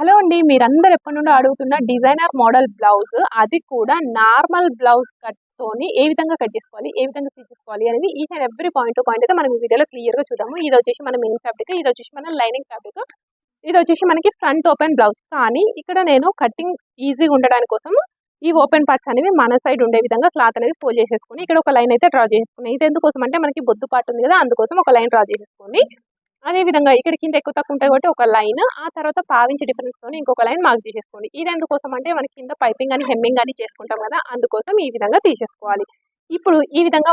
Hello అండి మీరందరూ ఎప్పటి నుండో అడుగుతున్న డిజైనర్ మోడల్ బ్లౌజ్. అది కూడా నార్మల్ బ్లౌజ్ కట్తోని ఏ విధంగా కట్ చేసుకోవాలి ఏ విధంగా స్టిచ్ చేసుకోవాలి అనేది each and every point to point అయితే మనం వీడియోలో క్లియర్గా చూద్దాము. ఇది వచ్చేసి మన మెయిన్ ఫ్యాబ్రిక్ ఇది వచ్చేసి మన లైనింగ్ ఫ్యాబ్రిక్. ఇది వచ్చేసి మనకి ఫ్రంట్ ఓపెన్ బ్లౌజ్. కానీ ఇక్కడ నేను కటింగ్ ఈజీగా ఉండడానికి కోసం ఈ ఓపెన్ పార్ట్స్ అనేవి మన సైడ్ ఉండే విధంగా క్లాత్ అనేది ఫోల్డ్ చేసేసుకుని ఇక్కడ ఒక లైన్ అయితే డ్రా చేసుకుని ఇది ఎందుకోసం అంటే మనకి బొద్దు పార్ట్ ఉంది కదా అందుకోసం ఒక లైన్ డ్రా చేసేసుకోండి అదే విధంగా ఇక్కడ కింద ఎక్కువ తక్కువ ఉంటాయి కాబట్టి ఒక లైన్ ఆ తర్వాత పావించి డిఫరెన్స్ తోని ఇంకొక లైన్ మార్క్ చేసేసుకోండి ఇది ఎందుకోసం అంటే మనకి కింద పైపింగ్ అని హెమ్మింగ్ అని చేసుకుంటాం కదా అందుకోసం ఈ విధంగా తీసేసుకోవాలి. ఇప్పుడు ఈ విధంగా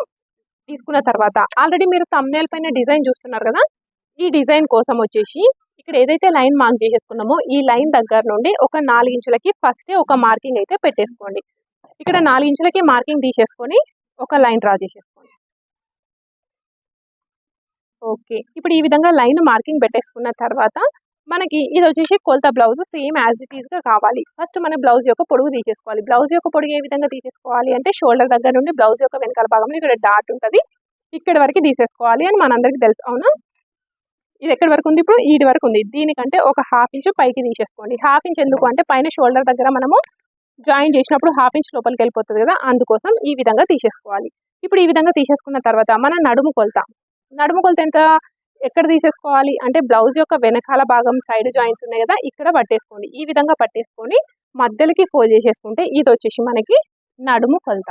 తీసుకున్న తర్వాత ఆల్రెడీ మీరు తమ్నేల్ పైన డిజైన్ చూస్తున్నారు కదా ఈ డిజైన్ కోసం వచ్చేసి ఇక్కడ ఏదైతే లైన్ మార్క్ చేసేసుకున్నామో ఈ లైన్ దగ్గర నుండి ఒక నాలుగు ఇంచులకి ఒక మార్కింగ్ అయితే పెట్టేసుకోండి. ఇక్కడ నాలుగు ఇంచులకి మార్కింగ్ తీసేసుకొని ఒక లైన్ డ్రా చేసేసుకోండి. ఓకే. ఇప్పుడు ఈ విధంగా లైన్ మార్కింగ్ పెట్టేసుకున్న తర్వాత మనకి ఇది వచ్చేసి కొలత బ్లౌజ్ సేమ్ యాజ్ ఇట్ ఈస్గా కావాలి. ఫస్ట్ మన బ్లౌజ్ యొక్క పొడుగు తీసేసుకోవాలి. బ్లౌజ్ యొక్క పొడుగు ఏ విధంగా తీసేసుకోవాలి అంటే షోల్డర్ దగ్గర నుండి బ్లౌజ్ యొక్క వెనకాల భాగంలో ఇక్కడ డాట్ ఉంటుంది. ఇక్కడ వరకు తీసేసుకోవాలి అని మనందరికీ తెలుసు. అవునా? ఇది ఎక్కడి వరకు ఉంది ఇప్పుడు? ఈడి వరకు ఉంది. దీనికంటే ఒక హాఫ్ ఇంచ్ పైకి తీసేసుకోండి. హాఫ్ ఇంచ్ ఎందుకు అంటే పైన షోల్డర్ దగ్గర మనము జాయిన్ చేసినప్పుడు హాఫ్ ఇంచ్ లోపలికి వెళ్ళిపోతుంది కదా? అందుకోసం ఈ విధంగా తీసేసుకోవాలి. ఇప్పుడు ఈ విధంగా తీసేసుకున్న తర్వాత మన నడుము కొలత. నడుము కొలత ఎంత ఎక్కడ తీసేసుకోవాలి? అంటే బ్లౌజ్ యొక్క వెనకాల భాగం సైడ్ జాయింట్స్ ఉన్నాయి కదా ఇక్కడ పట్టేసుకోండి. ఈ విధంగా పట్టేసుకొని మధ్యలోకి ఫోల్డ్ చేసేసుకుంటే ఇది వచ్చేసి మనకి నడుము కొలత.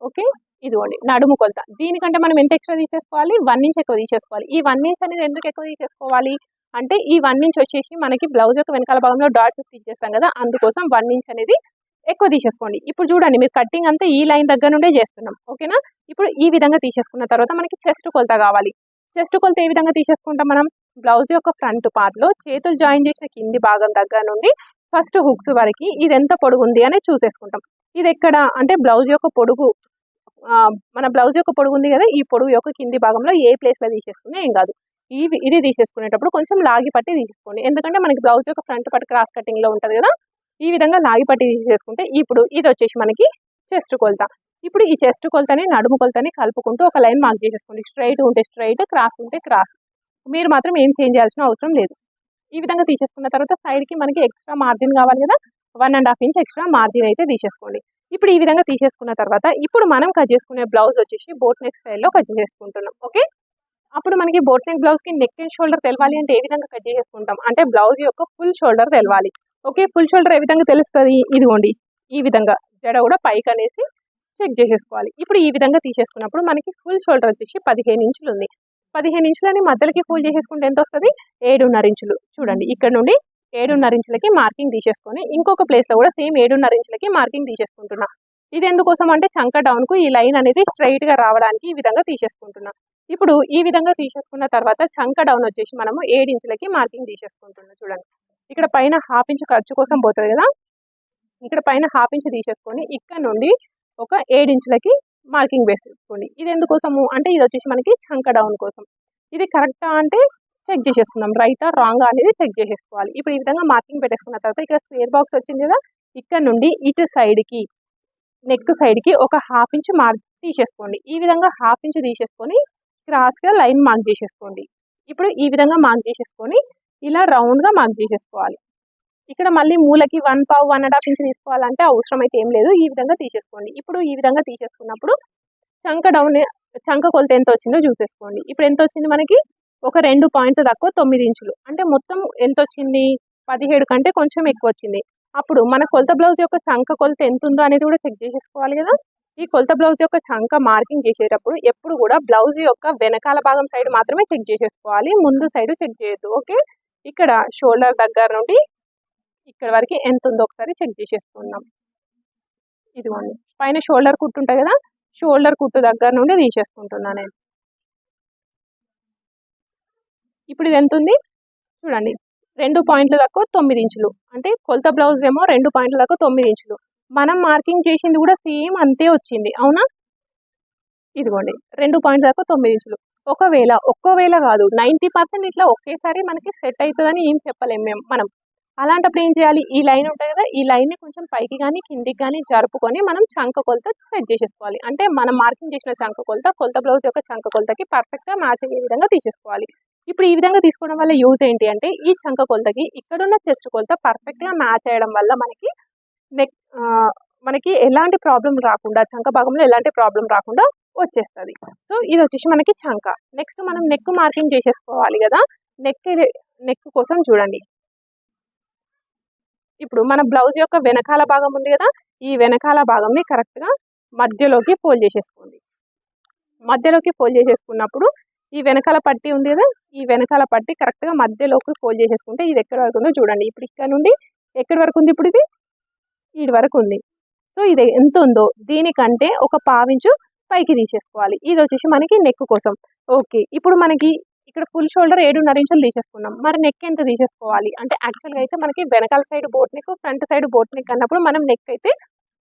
ఓకే? ఇదిగోండి నడుము కొలత. దీనికంటే మనం ఎంత ఎక్స్ట్రా తీసేసుకోవాలి? వన్ ఇంచ్ ఎక్కువ తీసేసుకోవాలి. ఈ వన్ ఇంచ్ అనేది ఎందుకు ఎక్కువ తీసేసుకోవాలి? అంటే ఈ వన్ ఇంచ్ వచ్చేసి మనకి బ్లౌజ్ యొక్క వెనకాల భాగంలో డాట్స్ స్టిచ్ చేస్తాం కదా అందుకోసం వన్ ఇంచ్ అనేది ఎక్కువ తీసేసుకోండి. ఇప్పుడు చూడండి మీరు కట్టింగ్ అంతా ఈ లైన్ దగ్గర నుండే చేస్తున్నాం ఓకేనా ఇప్పుడు ఈ విధంగా తీసేసుకున్న తర్వాత మనకి చెస్ట్ కొలత కావాలి. చెస్ట్ కొలత ఏ విధంగా తీసేసుకుంటాం మనం? బ్లౌజ్ యొక్క ఫ్రంట్ పార్ట్లో చేతులు జాయిన్ చేసిన కింది భాగం దగ్గర నుండి ఫస్ట్ హుక్స్ వరకు ఇది ఎంత పొడుగు ఉంది అనేది చూసేసుకుంటాం. ఇది ఎక్కడ? అంటే బ్లౌజ్ యొక్క పొడుగు మన బ్లౌజ్ యొక్క పొడుగు ఉంది కదా ఈ పొడుగు యొక్క కింది భాగంలో ఏ ప్లేస్లో తీసేసుకున్నా ఏం కాదు. ఇవి ఇది తీసేసుకునేటప్పుడు కొంచెం లాగి పట్టి తీసేసుకోండి. ఎందుకంటే మనకి బ్లౌజ్ యొక్క ఫ్రంట్ పట్టు క్రాస్ కటింగ్లో ఉంటుంది కదా ఈ విధంగా లాగి పట్టి తీసేసుకుంటే ఇప్పుడు ఇది వచ్చేసి మనకి చెస్ట్ కొలత. ఇప్పుడు ఈ చెస్ట్ కొలతని నడుము కొలతని కలుపుకుంటూ ఒక లైన్ మార్క్ చేసేసుకోండి. స్ట్రైట్ ఉంటే స్ట్రైట్ క్రాస్ ఉంటే క్రాస్. మీరు మాత్రం ఏం చేంజ్ చేయాల్సిన అవసరం లేదు. ఈ విధంగా తీసేసుకున్న తర్వాత సైడ్కి మనకి ఎక్స్ట్రా మార్జిన్ కావాలి కదా? One and half inch extra margin అయితే తీసేసుకోండి. ఇప్పుడు ఈ విధంగా తీసేసుకున్న తర్వాత ఇప్పుడు మనం కట్ చేసుకునే బ్లౌజ్ వచ్చేసి బోట్ నెక్ స్టైల్లో కట్ చేసుకుంటున్నాం ఓకే అప్పుడు మనకి బోట్ నెక్ బ్లౌజ్కి నెక్ అండ్ షోల్డర్ తెలవాలి అంటే ఏ విధంగా కట్ చేసుకుంటాం అంటే బ్లౌజ్ యొక్క ఫుల్ షోల్డర్ తెలవాలి. ఓకే ఫుల్ షోల్డర్ ఏ విధంగా తెలుస్తుంది? ఇదిగోండి. ఈ విధంగా జడ కూడా పైకి అనేసి చెక్ చేసేసుకోవాలి. ఇప్పుడు ఈ విధంగా తీసేసుకున్నప్పుడు మనకి ఫుల్ షోల్డర్ వచ్చేసి పదిహేను ఇంచులు ఉంది పదిహేను ఇంచులని మధ్యలోకి ఫుల్ చేసేసుకుంటే ఎంత వస్తుంది ఏడున్నర ఇంచులు. చూడండి ఇక్కడ నుండి ఏడున్నర ఇంచులకి మార్కింగ్ తీసేసుకొని ఇంకొక ప్లేస్లో కూడా సేమ్ ఏడున్నర ఇంచులకి మార్కింగ్ తీసేసుకుంటున్నా. ఇది ఎందుకోసం అంటే చంక డౌన్కు ఈ లైన్ అనేది స్ట్రైట్గా రావడానికి ఈ విధంగా తీసేసుకుంటున్నా. ఇప్పుడు ఈ విధంగా తీసేసుకున్న తర్వాత చంక డౌన్ వచ్చేసి మనము ఏడు ఇంచులకి మార్కింగ్ తీసేసుకుంటున్నాం. చూడండి ఇక్కడ పైన హాఫ్ ఇంచ్ ఖర్చు కోసం పోతుంది కదా? ఇక్కడ పైన హాఫ్ ఇంచ్ తీసేసుకొని ఇక్కడ నుండి ఒక ఏడు ఇంచులకి మార్కింగ్ వేసేసుకోండి ఇది ఎందుకోసము? అంటే ఇది వచ్చేసి మనకి చంక డౌన్ కోసం. ఇది కరెక్టా అంటే చెక్ చేసేసుకుందాం. రైటా రాంగ్ అనేది చెక్ చేసేసుకోవాలి. ఇప్పుడు ఈ విధంగా మార్కింగ్ పెట్టేసుకున్న తర్వాత ఇక్కడ స్క్వేర్ బాక్స్ వచ్చింది కదా? ఇక్కడ నుండి ఇటు సైడ్కి నెక్ సైడ్కి ఒక హాఫ్ ఇంచ్ మార్క్ తీసేసుకోండి. ఈ విధంగా హాఫ్ ఇంచ్ తీసేసుకొని క్రాస్గా లైన్ మార్క్ చేసేసుకోండి. ఇప్పుడు ఈ విధంగా మార్క్ చేసేసుకొని ఇలా రౌండ్గా మార్క్ చేసేసుకోవాలి. ఇక్కడ మళ్ళీ మూలకి వన్ పావు వన్ అండ్ హాఫ్ ఇంచ్ తీసుకోవాలంటే అవసరం అయితే ఏం లేదు. ఈ విధంగా తీసేసుకోండి. ఇప్పుడు ఈ విధంగా తీసేసుకున్నప్పుడు చంక డౌన్ చంక కొలత ఎంత వచ్చిందో చూసేసుకోండి. ఇప్పుడు ఎంత వచ్చింది మనకి? ఒక రెండు పాయింట్ తక్కువ తొమ్మిది ఇంచులు. అంటే మొత్తం ఎంత వచ్చింది? పదిహేడు కంటే కొంచెం ఎక్కువ వచ్చింది. అప్పుడు మన కొలత బ్లౌజ్ యొక్క చంక కొలత ఎంత ఉందో అనేది కూడా చెక్ చేసేసుకోవాలి కదా. ఈ కొలత బ్లౌజ్ యొక్క చంక మార్కింగ్ చేసేటప్పుడు ఎప్పుడు కూడా బ్లౌజ్ యొక్క వెనకాల భాగం సైడ్ మాత్రమే చెక్ చేసేసుకోవాలి. ముందు సైడ్ చెక్ చేయొద్దు. ఓకే ఇక్కడ షోల్డర్ దగ్గర నుండి ఇక్కడ వరకు ఎంత ఉందో ఒకసారి చెక్ చేసేసుకుందాం. ఇదిగోండి పైన షోల్డర్ కుట్టు ఉంటుంది కదా షోల్డర్ కుట్టు దగ్గర నుండి తీసేసుకుంటున్నా నేను. ఇప్పుడు ఇది ఎంత ఉంది? చూడండి రెండు పాయింట్ల దాకా తొమ్మిది ఇంచులు. అంటే కొలత బ్లౌజ్ ఏమో రెండు పాయింట్ల దాకా తొమ్మిది ఇంచులు. మనం మార్కింగ్ చేసింది కూడా సేమ్ అంతే వచ్చింది అవునా? ఇదిగోండి రెండు పాయింట్ల దాకా తొమ్మిది ఇంచులు. ఒకవేళ ఒక్కవేళ కాదు నైంటీ పర్సెంట్ ఇట్లా ఒకేసారి మనకి సెట్ అవుతుందని ఏం చెప్పలేము మేము మనం. అలాంటప్పుడు ఏం చేయాలి? ఈ లైన్ ఉంటుంది కదా ఈ లైన్ని కొంచెం పైకి కానీ కిందికి కానీ జరుపుకొని మనం చంక కొలత సెట్ చేసేసుకోవాలి. అంటే మనం మార్కింగ్ చేసిన చంక కొలత కొలత బ్లౌజ్ యొక్క చంక కొలతకి పర్ఫెక్ట్గా మ్యాచ్ అయ్యే విధంగా తీసేసుకోవాలి. ఇప్పుడు ఈ విధంగా తీసుకోవడం వల్ల యూజ్ ఏంటి అంటే ఈ చంక కొలతకి ఇక్కడున్న చెస్ట్ కొలత పర్ఫెక్ట్గా మ్యాచ్ అయ్యడం వల్ల మనకి నెక్ మనకి ఎలాంటి ప్రాబ్లం రాకుండా చంక భాగంలో ఎలాంటి ప్రాబ్లం రాకుండా వచ్చేస్తుంది. సో ఇది వచ్చేసి మనకి చంక. నెక్స్ట్ మనం నెక్ మార్కింగ్ చేసేసుకోవాలి కదా. నెక్ నెక్ కోసం చూడండి. ఇప్పుడు మన బ్లౌజ్ యొక్క వెనకాల భాగం ఉంది కదా. ఈ వెనకాల భాగంని కరెక్ట్గా మధ్యలోకి ఫోల్డ్ చేసేసుకోండి. మధ్యలోకి ఫోల్డ్ చేసేసుకున్నప్పుడు ఈ వెనకాల పట్టి ఉంది కదా. ఈ వెనకాల పట్టి కరెక్ట్గా మధ్యలోకి ఫోల్డ్ చేసేసుకుంటే ఇది ఎక్కడి వరకు ఉందో చూడండి. ఇప్పుడు ఇక్కడ నుండి ఎక్కడి వరకు ఉంది ఇప్పుడు ఇది? ఇది వరకు ఉంది. సో ఇది ఎంత ఉందో దీనికంటే ఒక పావించు పైకి తీసేసుకోవాలి. ఇది వచ్చేసి మనకి నెక్ కోసం. ఓకే ఇప్పుడు మనకి ఇక్కడ ఫుల్ షోల్డర్ ఏడున్నర ఇంచులు తీసేసుకున్నాం. మరి నెక్ ఎంత తీసేసుకోవాలి? అంటే యాక్చువల్గా అయితే మనకి వెనకాల side boat neck front side boat neck అన్నప్పుడు మనం నెక్ అయితే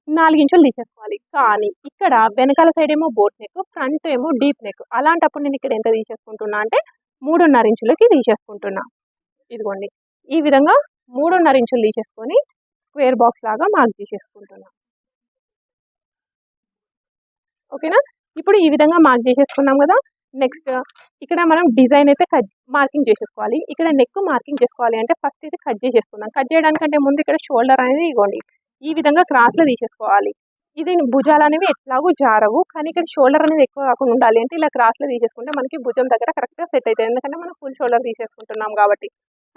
నాలుగు ఇంచులు తీసేసుకోవాలి. కానీ ఇక్కడ వెనకాల సైడ్ ఏమో బోట్ నెక్ ఫ్రంట్ ఏమో డీప్ నెక్. అలాంటప్పుడు నేను ఇక్కడ ఎంత తీసేసుకుంటున్నా అంటే మూడున్నర ఇంచులకి తీసేసుకుంటున్నా. ఇదిగోండి. ఈ విధంగా మూడున్నర ఇంచులు తీసేసుకొని స్క్వేర్ బాక్స్ లాగా మార్క్ చేసేసుకుంటున్నా. ఓకేనా? ఇప్పుడు ఈ విధంగా మార్క్ చేసేసుకున్నాం కదా. నెక్స్ట్ ఇక్కడ మనం డిజైన్ అయితే కట్ మార్కింగ్ చేసేసుకోవాలి. ఇక్కడ నెక్ మార్కింగ్ చేసుకోవాలి అంటే ఫస్ట్ ఇది కట్ చేసేసుకుందాం. కట్ చేయడానికంటే ముందు ఇక్కడ షోల్డర్ అనేది ఇవ్వండి. ఈ విధంగా క్రాస్లో తీసేసుకోవాలి. ఇది భుజాలు అనేవి ఎట్లాగూ జారవు కానీ ఇక్కడ షోల్డర్ అనేది ఎక్కువ కాకుండా ఉండాలి అంటే ఇలా క్రాస్లో తీసేసుకుంటే మనకి భుజం దగ్గర కరెక్ట్గా సెట్ అవుతుంది. ఎందుకంటే మనం ఫుల్ షోల్డర్ తీసేసుకుంటున్నాం కాబట్టి.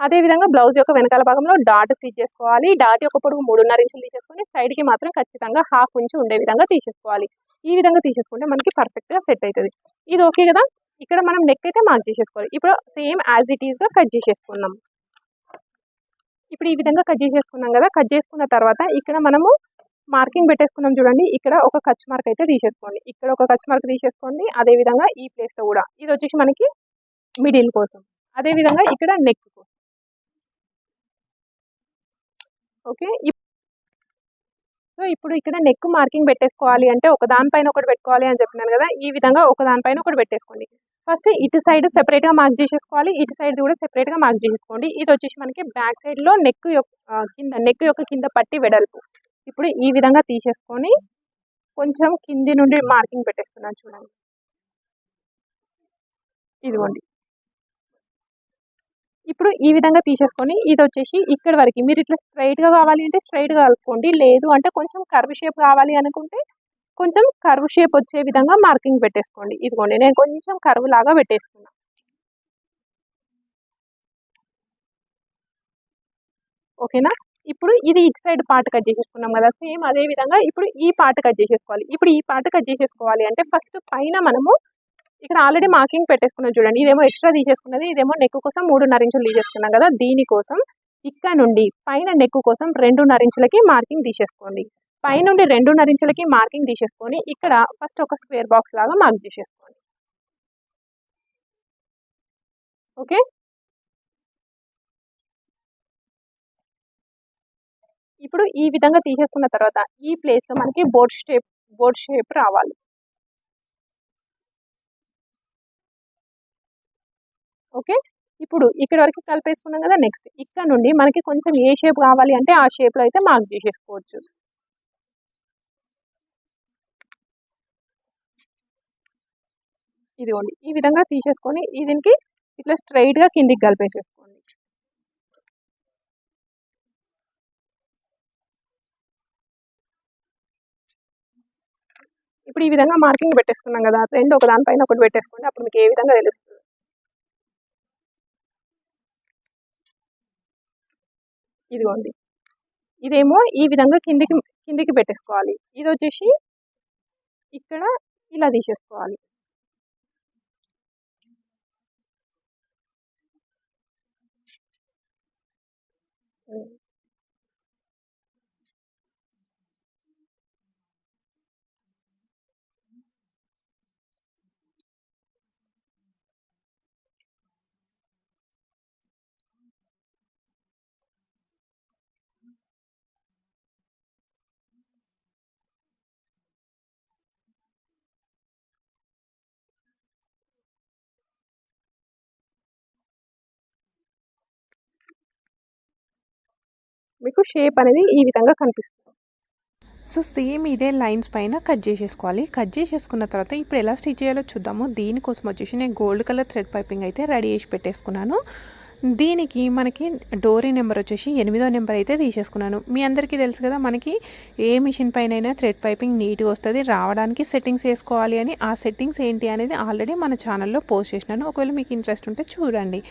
అదేవిధంగా బ్లౌజ్ యొక్క వెనకాల భాగంలో డాట్ స్టిచ్ చేసుకోవాలి. డాట్ యొక్క పొడుగు మూడున్నర ఇంచులు తీసేసుకొని సైడ్కి మాత్రం ఖచ్చితంగా హాఫ్ ఇంచు ఉండే విధంగా తీసేసుకోవాలి. ఈ విధంగా తీసేసుకుంటే మనకి పర్ఫెక్ట్గా సెట్ అవుతుంది ఇది ఓకే కదా? ఇక్కడ మనం నెక్ అయితే మార్క్ చేసేసుకోవాలి. ఇప్పుడు సేమ్ యాజ్ ఇట్ ఈస్గా కట్ చేసేసుకున్నాం. ఇప్పుడు ఈ విధంగా కట్ చేసేసుకున్నాం కదా? కట్ చేసుకున్న తర్వాత ఇక్కడ మనము మార్కింగ్ పెట్టేసుకున్నాం చూడండి. ఇక్కడ ఒక కచ్ మార్క్ అయితే తీసేసుకోండి. ఇక్కడ ఒక కచ్ మార్క్ తీసేసుకోండి. అదేవిధంగా ఈ ప్లేస్లో కూడా. ఇది వచ్చేసి మనకి మిడిల్ కోసం. అదేవిధంగా ఇక్కడ నెక్ కోసం. ఓకే? సో ఇప్పుడు ఇక్కడ నెక్ మార్కింగ్ పెట్టేసుకోవాలి అంటే ఒక దానిపైన ఒకటి పెట్టుకోవాలి అని చెప్పినాను కదా ఈ విధంగా ఒక దానిపైన ఒకటి పెట్టేసుకోండి. ఫస్ట్ ఇటు సైడ్ సెపరేట్గా మార్క్ చేసేసుకోవాలి ఇటు సైడ్ కూడా సెపరేట్గా మార్క్ చేసేసుకోండి. ఇది వచ్చేసి మనకి బ్యాక్ సైడ్లో నెక్ యొక్క కింద నెక్ యొక్క కింద పట్టి వెడల్పు. ఇప్పుడు ఈ విధంగా తీసేసుకొని కొంచెం కింది నుండి మార్కింగ్ పెట్టేస్తున్నాను చూడండి. ఇదిగోండి. ఇప్పుడు ఈ విధంగా తీసేసుకొని ఇది వచ్చేసి ఇక్కడ వరకు. మీరు ఇట్లా స్ట్రైట్గా కావాలి అంటే స్ట్రైట్గా కలుపుకోండి. లేదు అంటే కొంచెం కర్వ్ షేప్ కావాలి అనుకుంటే కొంచెం కర్వ్ షేప్ వచ్చే విధంగా మార్కింగ్ పెట్టేసుకోండి. ఇదిగోండి నేను కొంచెం కర్వ్ లాగా పెట్టేసుకున్నా. ఓకేనా? ఇప్పుడు ఇది ఇటు సైడ్ పార్ట్ కట్ చేసేసుకున్నాం కదా సేమ్ అదే విధంగా ఇప్పుడు ఈ పార్ట్ కట్ చేసేసుకోవాలి. ఇప్పుడు ఈ పార్ట్ కట్ చేసేసుకోవాలి అంటే ఫస్ట్ పైన మనము ఇక్కడ ఆల్రెడీ మార్కింగ్ పెట్టేసుకున్నాం చూడండి. ఇదేమో ఎక్స్ట్రా తీసేసుకున్నది. ఇదేమో నెక్ కోసం మూడున్నర ఇంచులు తీసేసుకున్నాం కదా. దీనికోసం ఇక్కడ నుండి పైన నెక్ కోసం రెండున్నర ఇంచులకి మార్కింగ్ తీసేసుకోండి. పైనుండి రెండున్నర ఇంచులకి మార్కింగ్ తీసేసుకొని ఇక్కడ ఫస్ట్ ఒక స్క్వేర్ బాక్స్ లాగా మార్క్ చేసేసుకోండి ఓకే ఇప్పుడు ఈ విధంగా తీసేసుకున్న తర్వాత ఈ ప్లేస్లో మనకి బోర్డ్ షేప్ బోర్డ్ షేప్ రావాలి. ఓకే? ఇప్పుడు ఇక్కడ వరకు కలిపేసుకున్నాం కదా నెక్స్ట్ ఇక్కడ నుండి మనకి కొంచెం ఏ షేప్ కావాలి అంటే ఆ షేప్లో అయితే మార్క్ చేసేసుకోవచ్చు. ఇదిగోండి ఈ విధంగా తీసేసుకొని దీనికి ఇట్లా స్ట్రైట్గా కిందికి కలిపేసేసుకోండి. ఇప్పుడు ఈ విధంగా మార్కింగ్ పెట్టేసుకున్నాం కదా రెండు ఒక దానిపైన ఒకటి పెట్టేసుకోండి అప్పుడు మీకు ఏ విధంగా తెలుస్తుంది? ఇదిగోండి. ఇదేమో ఈ విధంగా కిందికి కిందికి పెట్టేసుకోవాలి. ఇది వచ్చేసి ఇక్కడ ఇలా తీసేసుకోవాలి. మీకు షేప్ అనేది ఈ విధంగా కనిపిస్తుంది. సో సేమ్ ఇదే లైన్స్ పైన కట్ చేసేసుకోవాలి. కట్ చేసేసుకున్న తర్వాత ఇప్పుడు ఎలా స్టిచ్ చేయాలో చూద్దాము. దీనికోసం వచ్చేసి నేను గోల్డ్ కలర్ థ్రెడ్ పైపింగ్ అయితే రెడీ చేసి పెట్టేసుకున్నాను. దీనికి మనకి డోరీ నెంబర్ వచ్చేసి ఎనిమిదో నెంబర్ అయితే తీసేసుకున్నాను. మీ అందరికీ తెలుసు కదా మనకి ఏ మిషన్ పైన అయినా థ్రెడ్ పైపింగ్ నీట్గా వస్తుంది. రావడానికి సెట్టింగ్స్ వేసుకోవాలి అని ఆ సెట్టింగ్స్ ఏంటి అనేది ఆల్రెడీ మన ఛానల్లో పోస్ట్ చేసినాను. ఒకవేళ మీకు ఇంట్రెస్ట్ ఉంటే చూడండి.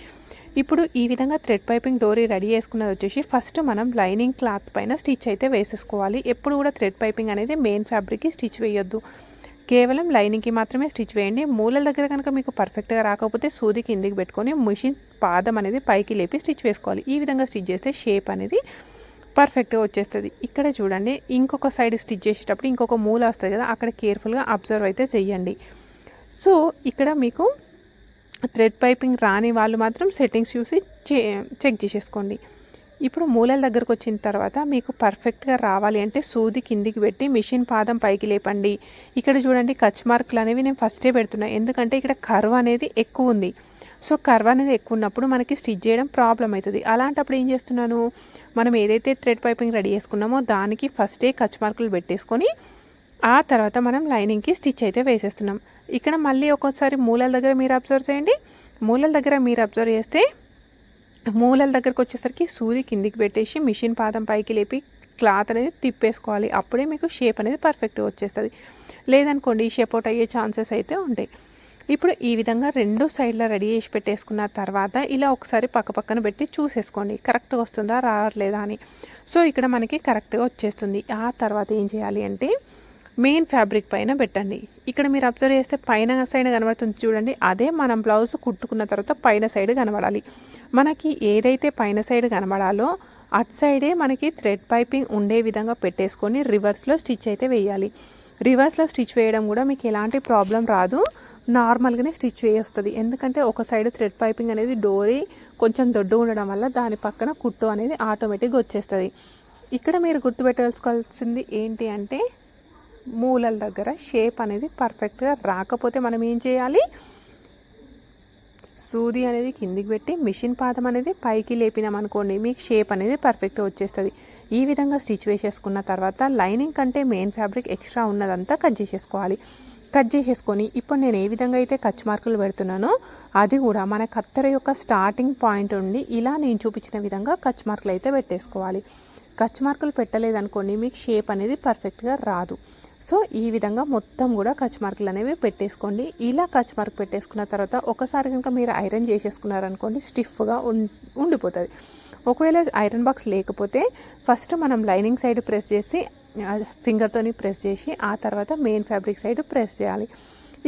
ఇప్పుడు ఈ విధంగా థ్రెడ్ పైపింగ్ డోరీ రెడీ చేసుకున్నది వచ్చేసి ఫస్ట్ మనం లైనింగ్ క్లాత్ పైన స్టిచ్ అయితే వేసేసుకోవాలి. ఎప్పుడు కూడా థ్రెడ్ పైపింగ్ అనేది మెయిన్ ఫ్యాబ్రిక్కి స్టిచ్ వేయొద్దు. కేవలం లైనింగ్కి మాత్రమే స్టిచ్ వేయండి. మూలల దగ్గర కనుక మీకు పర్ఫెక్ట్గా రాకపోతే సూది కిందికి పెట్టుకొని మిషన్ పాదం అనేది పైకి లేపి స్టిచ్ వేసుకోవాలి. ఈ విధంగా స్టిచ్ చేస్తే షేప్ అనేది పర్ఫెక్ట్గా వచ్చేస్తుంది. ఇక్కడ చూడండి ఇంకొక సైడ్ స్టిచ్ చేసేటప్పుడు ఇంకొక మూల వస్తుంది కదా అక్కడ కేర్ఫుల్గా అబ్జర్వ్ అయితే చెయ్యండి సో ఇక్కడ మీకు థ్రెడ్ పైపింగ్ రాని వాళ్ళు మాత్రం సెట్టింగ్స్ చూసి చెక్ చేసేసుకోండి. ఇప్పుడు మూలల దగ్గరకు వచ్చిన తర్వాత మీకు పర్ఫెక్ట్గా రావాలి అంటే సూది కిందికి పెట్టి మిషన్ పాదం పైకి లేపండి. ఇక్కడ చూడండి కచ్ మార్కులు అనేవి నేను ఫస్టే పెడుతున్నాను ఎందుకంటే ఇక్కడ కర్వ్ అనేది ఎక్కువ ఉంది. సో కర్వ్ అనేది ఎక్కువ ఉన్నప్పుడు మనకి స్టిచ్ చేయడం ప్రాబ్లం అవుతుంది అలాంటప్పుడు ఏం చేస్తున్నాను? మనం ఏదైతే థ్రెడ్ పైపింగ్ రెడీ చేసుకున్నామో దానికి ఫస్టే కచ్ మార్కులు పెట్టేసుకొని ఆ తర్వాత మనం లైనింగ్కి స్టిచ్ అయితే వేసేస్తున్నాం. ఇక్కడ మళ్ళీ ఒక్కొక్కసారి మూలల దగ్గర మీరు అబ్జర్వ్ చేయండి. మూలల దగ్గర మీరు అబ్జర్వ్ చేస్తే మూలల దగ్గరకు వచ్చేసరికి సూది కిందికి పెట్టేసి మిషన్ పాదం పైకి లేపి క్లాత్ అనేది తిప్పేసుకోవాలి. అప్పుడే మీకు షేప్ అనేది పర్ఫెక్ట్గా వచ్చేస్తుంది. లేదనుకోండి షేప్ అవుట్ అయ్యే ఛాన్సెస్ అయితే ఉంటాయి. ఇప్పుడు ఈ విధంగా రెండు సైడ్లో రెడీ చేసి పెట్టేసుకున్న తర్వాత ఇలా ఒకసారి పక్కపక్కన పెట్టి చూసేసుకోండి. కరెక్ట్గా వస్తుందా రావట్లేదా అని. సో ఇక్కడ మనకి కరెక్ట్గా వచ్చేస్తుంది. ఆ తర్వాత ఏం చేయాలి అంటే మెయిన్ ఫ్యాబ్రిక్ పైన పెట్టండి. ఇక్కడ మీరు అబ్జర్వ్ చేస్తే పైన సైడ్ కనబడుతుంది చూడండి. అదే మనం బ్లౌజ్ కుట్టుకున్న తర్వాత పైన సైడ్ కనబడాలి. మనకి ఏదైతే పైన సైడ్ కనబడాలో అటు సైడే మనకి థ్రెడ్ పైపింగ్ ఉండే విధంగా పెట్టేసుకొని రివర్స్లో స్టిచ్ అయితే వేయాలి. రివర్స్లో స్టిచ్ వేయడం కూడా మీకు ఎలాంటి ప్రాబ్లం రాదు. నార్మల్గానే స్టిచ్ వేయొస్తుంది. ఎందుకంటే ఒక సైడ్ థ్రెడ్ పైపింగ్ అనేది డోరీ కొంచెం దొడ్డు ఉండడం వల్ల దాని పక్కన కుట్టు అనేది ఆటోమేటిక్గా వచ్చేస్తుంది. ఇక్కడ మీరు గుర్తుపెట్టుకోవాల్సింది ఏంటి అంటే మూలల దగ్గర షేప్ అనేది పర్ఫెక్ట్గా రాకపోతే మనం ఏం చేయాలి? సూది అనేది కిందికి పెట్టి మిషన్ పాదం అనేది పైకి లేపినాం అనుకోండి మీకు షేప్ అనేది పర్ఫెక్ట్గా వచ్చేస్తుంది. ఈ విధంగా స్టిచ్ వేసేసుకున్న తర్వాత లైనింగ్ కంటే మెయిన్ ఫ్యాబ్రిక్ ఎక్స్ట్రా ఉన్నదంతా కట్ చేసేసుకోవాలి. కట్ చేసేసుకొని ఇప్పుడు నేను ఏ విధంగా అయితే కచ్ మార్కులు పెడుతున్నానో అది కూడా మన కత్తెర యొక్క స్టార్టింగ్ పాయింట్ ఉండి ఇలా నేను చూపించిన విధంగా కచ్ మార్కులు అయితే పెట్టేసుకోవాలి. కచ్ మార్కులు పెట్టలేదనుకోండి మీకు షేప్ అనేది పర్ఫెక్ట్గా రాదు. సో ఈ విధంగా మొత్తం కూడా కచ్ మార్కులు అనేవి పెట్టేసుకోండి. ఇలా కచ్ మార్క్ పెట్టేసుకున్న తర్వాత ఒకసారి కనుక మీరు ఐరన్ చేసేసుకున్నారనుకోండి స్టిఫ్గా ఉండిపోతుంది. ఒకవేళ ఐరన్ బాక్స్ లేకపోతే ఫస్ట్ మనం లైనింగ్ సైడ్ ప్రెస్ చేసి ఫింగర్తోని ప్రెస్ చేసి ఆ తర్వాత మెయిన్ ఫ్యాబ్రిక్ సైడ్ ప్రెస్ చేయాలి.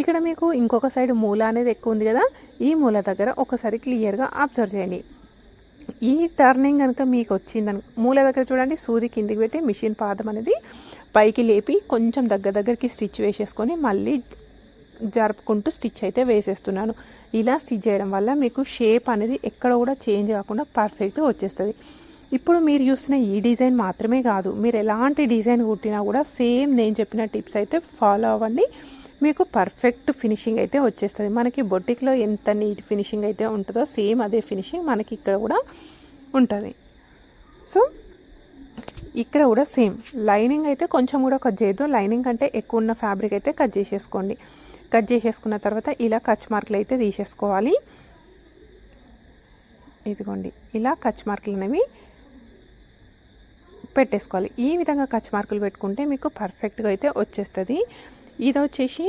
ఇక్కడ మీకు ఇంకొక సైడ్ మూల అనేది ఎక్కువ ఉంది కదా ఈ మూల దగ్గర ఒకసారి క్లియర్గా అబ్జర్వ్ చేయండి. ఈ టర్నింగ్ కనుక మీకు వచ్చిందని మూల దగ్గర చూడండి సూది కిందికి పెట్టి మిషన్ పాదం అనేది పైకి లేపి కొంచెం దగ్గర దగ్గరికి స్టిచ్ వేసేసుకొని మళ్ళీ జరుపుకుంటూ స్టిచ్ అయితే వేసేస్తున్నాను. ఇలా స్టిచ్ చేయడం వల్ల మీకు షేప్ అనేది ఎక్కడ కూడా చేంజ్ కాకుండా పర్ఫెక్ట్గా వచ్చేస్తుంది. ఇప్పుడు మీరు చూసిన ఈ డిజైన్ మాత్రమే కాదు మీరు ఎలాంటి డిజైన్ కుట్టినా కూడా సేమ్ నేను చెప్పిన టిప్స్ అయితే ఫాలో అవ్వండి. మీకు పర్ఫెక్ట్ ఫినిషింగ్ అయితే వచ్చేస్తుంది. మనకి బొటిక్లో ఎంత నీట్ ఫినిషింగ్ అయితే ఉంటుందో సేమ్ అదే ఫినిషింగ్ మనకి ఇక్కడ కూడా ఉంటుంది. సో ఇక్కడ కూడా సేమ్ లైనింగ్ అయితే కొంచెం కూడా కట్ చేయొద్దు. లైనింగ్ కంటే ఎక్కువ ఉన్న ఫ్యాబ్రిక్ అయితే కట్ చేసేసుకోండి. కట్ చేసేసుకున్న తర్వాత ఇలా కచ్ మార్కులు అయితే తీసేసుకోవాలి. ఇదిగోండి. ఇలా కచ్ మార్కులు అనేవి పెట్టేసుకోవాలి. ఈ విధంగా కచ్ మార్కులు పెట్టుకుంటే మీకు పర్ఫెక్ట్గా అయితే వచ్చేస్తుంది. ఇది వచ్చేసి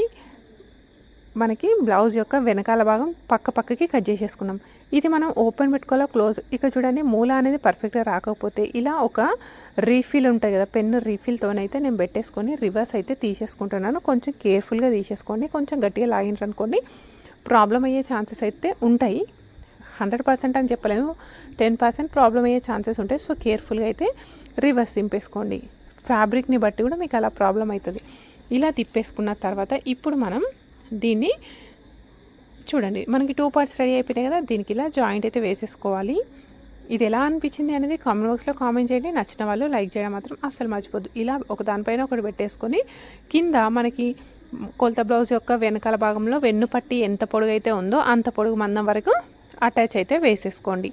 మనకి బ్లౌజ్ యొక్క వెనకాల భాగం పక్క పక్కకి కట్ చేసేసుకున్నాం. ఇది మనం ఓపెన్ పెట్టుకోవాలో? క్లోజ్. ఇక్కడ చూడండి మూల అనేది పర్ఫెక్ట్గా రాకపోతే ఇలా ఒక రీఫిల్ ఉంటుంది కదా పెన్ను రీఫిల్తోనైతే నేను పెట్టేసుకొని రివర్స్ అయితే తీసేసుకుంటున్నాను. కొంచెం కేర్ఫుల్గా తీసేసుకోండి. కొంచెం గట్టిగా లాగినరు అనుకోండి ప్రాబ్లం అయ్యే ఛాన్సెస్ అయితే ఉంటాయి. హండ్రెడ్ పర్సెంట్ అని చెప్పలేము. టెన్ పర్సెంట్ ప్రాబ్లం అయ్యే ఛాన్సెస్ ఉంటాయి. సో కేర్ఫుల్గా అయితే రివర్స్ దింపేసుకోండి. ఫ్యాబ్రిక్ని బట్టి కూడా మీకు అలా ప్రాబ్లం అవుతుంది. ఇలా తిప్పేసుకున్న తర్వాత ఇప్పుడు మనం దీన్ని చూడండి మనకి టూ పార్ట్స్ రెడీ అయిపోయినాయి కదా దీనికి ఇలా జాయింట్ అయితే వేసేసుకోవాలి. ఇది ఎలా అనిపించింది అనేది కామెంట్ బాక్స్లో కామెంట్ చేయండి. నచ్చిన వాళ్ళు లైక్ చేయడం మాత్రం అస్సలు మర్చిపోద్దు. ఇలా ఒక దానిపైన ఒకటి పెట్టేసుకొని కింద మనకి కొలత బ్లౌజ్ యొక్క వెనకాల భాగంలో వెన్ను పట్టి ఎంత పొడుగు అయితే ఉందో అంత పొడుగు మందం వరకు అటాచ్ అయితే వేసేసుకోండి.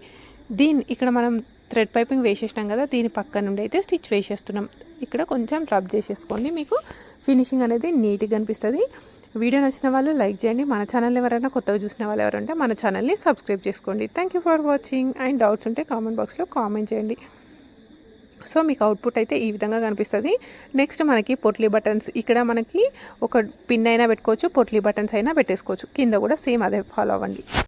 దీన్ని ఇక్కడ మనం థ్రెడ్ పైపింగ్ వేసేసినాం కదా దీని పక్క నుండి అయితే స్టిచ్ వేసేస్తున్నాం. ఇక్కడ కొంచెం రబ్ చేసేసుకోండి మీకు ఫినిషింగ్ అనేది నీట్గా అనిపిస్తుంది వీడియో నచ్చిన వాళ్ళు లైక్ చేయండి. మన ఛానల్ ఎవరైనా కొత్తగా చూసిన వాళ్ళు ఎవరంటే మన ఛానల్ని సబ్స్క్రైబ్ చేసుకోండి. Thank you for watching and doubts ఉంటే కామెంట్ బాక్స్లో కామెంట్ చేయండి. సో మీకు అవుట్పుట్ అయితే ఈ విధంగా కనిపిస్తుంది. నెక్స్ట్ మనకి పొట్లీ బటన్స్. ఇక్కడ మనకి ఒక పిన్ అయినా పెట్టుకోవచ్చు పొట్లీ బటన్స్ అయినా పెట్టేసుకోవచ్చు. కింద కూడా సేమ్ అదే ఫాలో అవ్వండి.